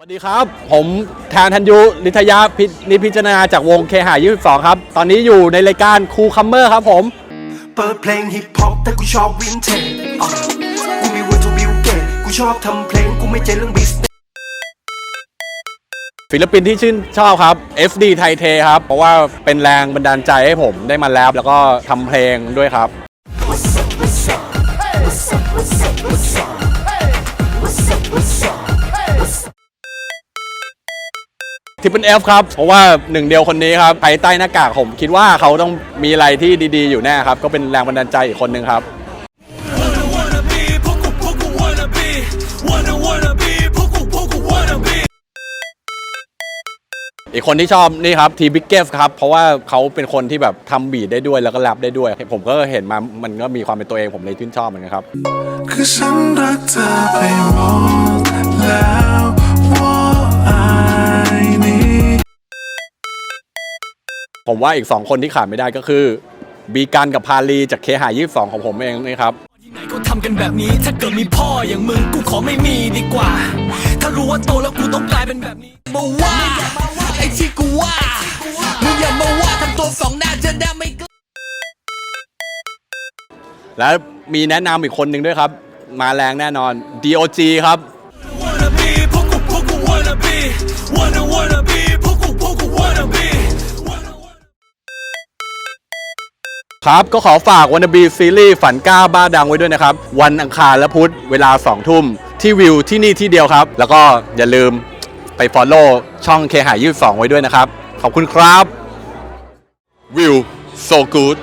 สวัสดีครับ ผมแทนธัญยุลิทยาพินิพิจารณาจากวงเคหา22 ครับ ตอนนี้อยู่ในรายการคูคัมเมอร์ครับผม เปิดเพลงฮิปฮอปแต่กูชอบวินเทจอะกูมีเวอร์ทูบิวเกตกูชอบทำเพลงกูไม่เจนเรื่องบิสศิลปินที่ชื่นชอบครับ FD ไทเทครับ เพราะว่าเป็นแรงบันดาลใจให้ผมได้มาแรปแล้วก็ทำเพลงด้วยครับ ทิปเปิลเอฟครับ เพราะว่าหนึ่งเดียวคนนี้ครับภายใต้หน้ากากผมคิดว่าเขาต้องมีอะไรที่ดีๆ อยู่แน่ครับ ก็เป็นแรงบันดาลใจอีกคนหนึ่งครับ อีกคนที่ชอบนี่ครับทีบิ๊กเกฟครับ เพราะว่าเขาเป็นคนที่แบบทำบีทได้ด้วยแล้วก็แรปได้ด้วย ผมก็เห็นมามันก็มีความเป็นตัวเองผมเลยชื่นชอบเหมือนกันครับ คือฉันรักเธอไป ผมว่าอีก 2 คนที่ขาดไม่ได้ก็คือ บีกันกับพาลีจากเคหา22ของผมเองนี่ครับที่ไหนเขาทำกันแบบนี้ ถ้าเกิดมีพ่ออย่างมึงกูขอไม่มีดีกว่า ถ้ารู้ว่าโตแล้วกูต้องกลายเป็นแบบนี้มาว่าไอ้ที่กูว่ามึงอย่ามาว่าทำตัวสองหน้าจะได้ไม่กล้าแล้วมีแนะนำอีกคนหนึ่งด้วยครับ มาแรงแน่นอน DOG ครับ Wanna be, puku puku wanna be. Wanna wanna ครับ ก็ขอฝากวันบีซีรีส์ฝันกล้าบ้าดังไว้ด้วยนะครับ วันอังคารและพุธเวลา 2 ทุ่ม ที่วิวที่นี่ที่เดียวครับ แล้วก็อย่าลืมไป Follow ช่องเคหายี่สองไว้ด้วยนะครับ ขอบคุณครับวิว so good